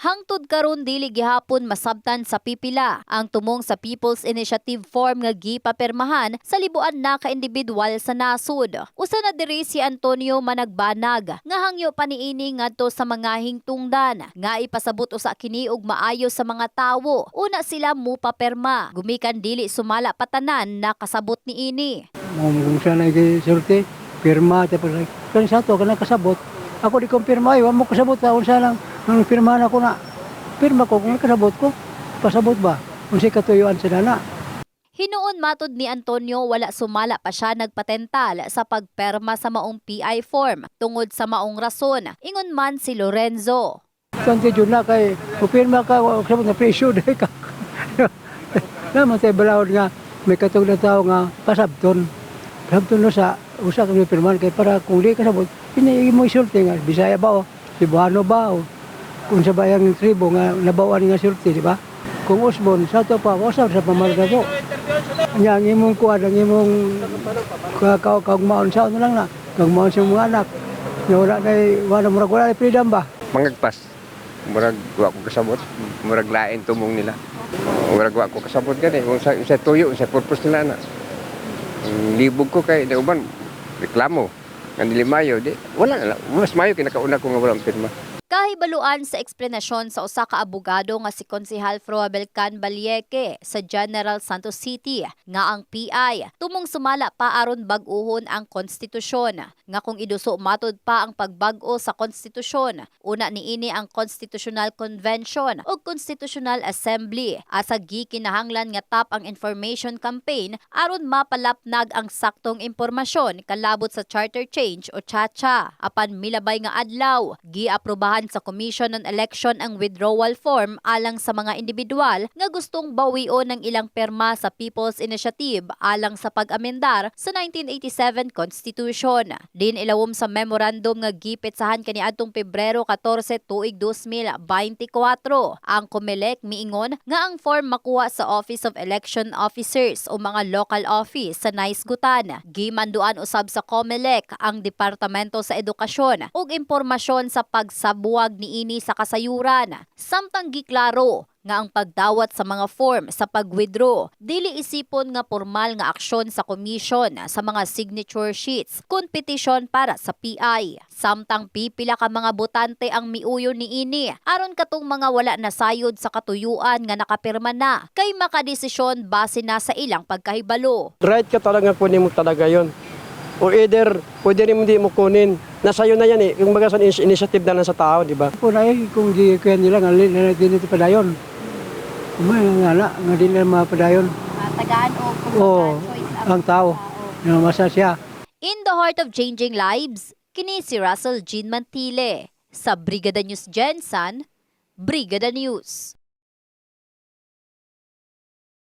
Hangtod karon dili gihapon masabtan sa pipila ang tumong sa People's Initiative form nga gipapirmahan sa libuan na ka individual sa nasod. Usa na diri si Antonio Managbanag nga hangyo pa niini ngadto sa mga hingtungdan nga ipasabot usa kini og maayo sa mga tawo. Una sila mo papirma gumikan dili sumala patanan na kasabot niini. Kung kung saan ay surte, pirma, tapos kan sa to, kanang kasabot. Ako di kong pirma, iwan mo kasabot ka, kung saan lang, nung pirmahan ako na, pirma ko, kung kasabot ko, pasabot ba? Kung si katuyuan sa nana. Hinuon matod ni Antonio wala sumala pa siya nagpatental sa pagperma sa maong PI form tungod sa maong rason. Ingon man si Lorenzo. Tanti dyan na kay, kung pirma ka, kasabot na presyo, dahil ka. Naman tayo balawad nga, may katong na tao nga, pasabton. Pasabton no sa, usa kang pirmahan, kay para kung di kasabot, pinaigi mo isulti nga, Bisaya ba o, Cebuano ba o, kung sa bayang tribo nga nabawan nga sulti, di ba? Kung usbon, sa to pa, wasap sa pamarga ko. Anya, ang imong kuha, ang imong kag kagmaon sa ano lang na, kagmaon sa mga anak. Nga wala na, wala murag wala na freedom ba? mangagpas. Murag wa ko kasabot, murag lain tumong nila. Murag wa ko kasabot gani kung sa, sa tuyo sa purpose nila na. Ang Libog ko kay uban reklamo. Nga dili mayo di wala na. Mas mayo kinakauna ko nga walang pirma. Kahibaluan sa eksplanasyon sa usa ka abogado nga si Konsehal Froabelcan Balieke sa General Santos City nga ang PI tumong sumala pa aron bag-ohon ang konstitusyon. Nga kung iduso matod pa ang pagbag-o sa konstitusyon. Una niini ang Constitutional Convention o Constitutional Assembly. Asa gikinahanglan nga tap ang information campaign aron mapalapnag ang saktong impormasyon kalabot sa charter change o CHA apan milabay nga adlaw giaprobahan sa Commission on Election ang withdrawal form alang sa mga individual nga gustong bawion ng ilang perma sa People's Initiative alang sa pag-amendar sa 1987 Constitution. Din ilawom sa memorandum nga gipetsahan kaniadtong Pebrero 14 tuig 2024. Ang COMELEC miingon nga ang form makuha sa Office of Election Officers o mga local office sa Naisgutan. Gimanduan usab sa COMELEC ang Departamento sa Edukasyon ug impormasyon sa pagsabuwag niini sa kasayuran. Samtang giklaro nga ang pagdawat sa mga form sa pag-withdraw dili isipon nga formal nga aksyon sa commission sa mga signature sheets kun petisyon para sa PI. Samtang pipila ka mga botante ang miuyo ni ini aron katong mga wala na sayod sa katuyuan nga nakapirma na kay makadesisyon base na sa ilang pagkahibalo. right ka talaga kunin mo talaga yon. Or either, pwede rin hindi mo kunin. Nasa iyo na yan eh. Yung baga sa initiative na lang sa tao, di ba? Kung ay, kung di kaya nila, nga din ito padayon. Kumay nga na, nga di nila mapadayon. tagaan o Oo, ang tao. Nga masa siya. In the heart of changing lives, kini si Russell Jean Mantile sa Brigada News Jensen, Brigada News.